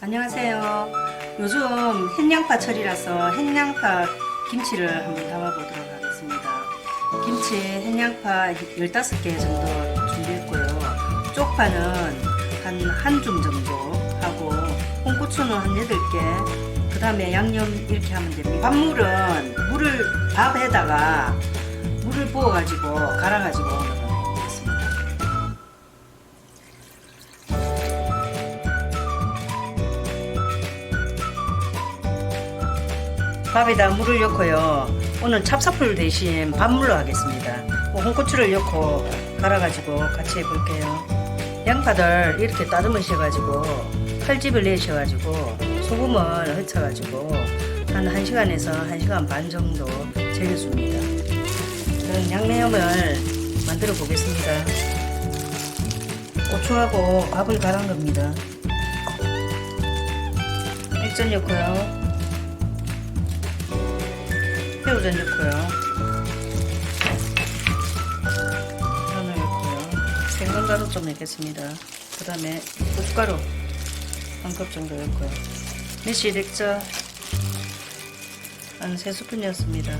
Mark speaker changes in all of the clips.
Speaker 1: 안녕하세요. 요즘 햇양파철이라서 햇양파 김치를 한번 담아보도록 하겠습니다. 김치 햇양파 15개 정도 준비했고요. 쪽파는 한 한 줌 정도 하고 홍고추는 한 8개 그 다음에 양념 이렇게 하면 됩니다. 밥물은 물을 밥에다가 물을 부어가지고 갈아가지고 밥에다 물을 넣고요. 오늘 찹쌀풀 대신 밥물로 하겠습니다. 뭐 홍고추를 넣고 갈아가지고 같이 해볼게요. 양파들 이렇게 따듬으셔가지고 칼집을 내셔가지고 소금을 헤쳐가지고 한 1시간에서 1시간 반 정도 절여줍니다. 그럼 양념을 만들어 보겠습니다. 고추하고 밥을 갈은 겁니다. 액젓 넣고요. 새우젓 넣고요. 마늘 넣고요. 생강가루 좀 넣겠습니다. 그 다음에 고춧가루 한 컵 정도 넣고요. 매실 액젓 한 3스푼이었습니다.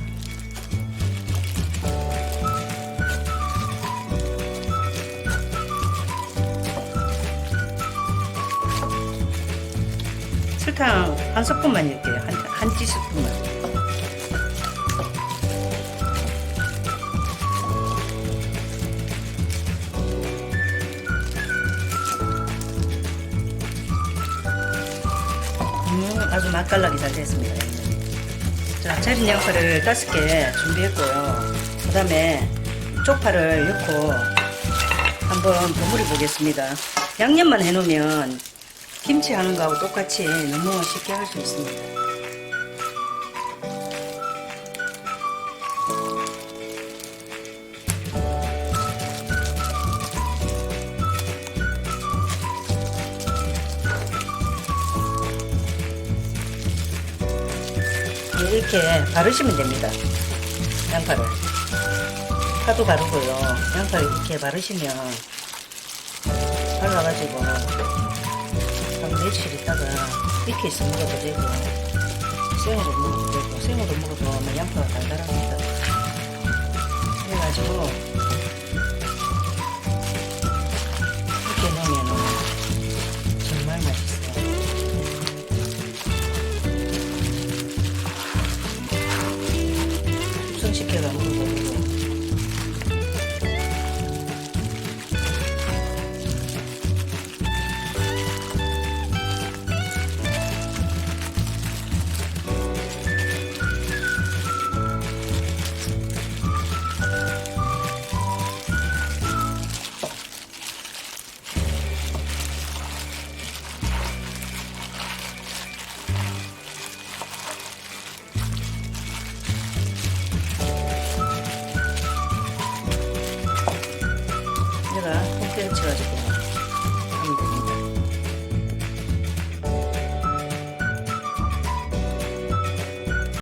Speaker 1: 설탕 한 스푼만 넣을게요. 한, 한 티스푼만. 아주 맛깔나게 잘 됐습니다. 자, 절인 양파를 다섯 개 준비했고요. 그 다음에 쪽파를 넣고 한번 버무려 보겠습니다. 양념만 해놓으면 김치 하는 거하고 똑같이 너무 쉽게 할 수 있습니다. 이렇게 바르시면 됩니다. 양파를. 파도 바르고요. 양파를 이렇게 바르시면 발라가지고 한 며칠 있다가 익혀 있어 먹어도 되고 생으로 먹어도 되고 chicken. Congratulations.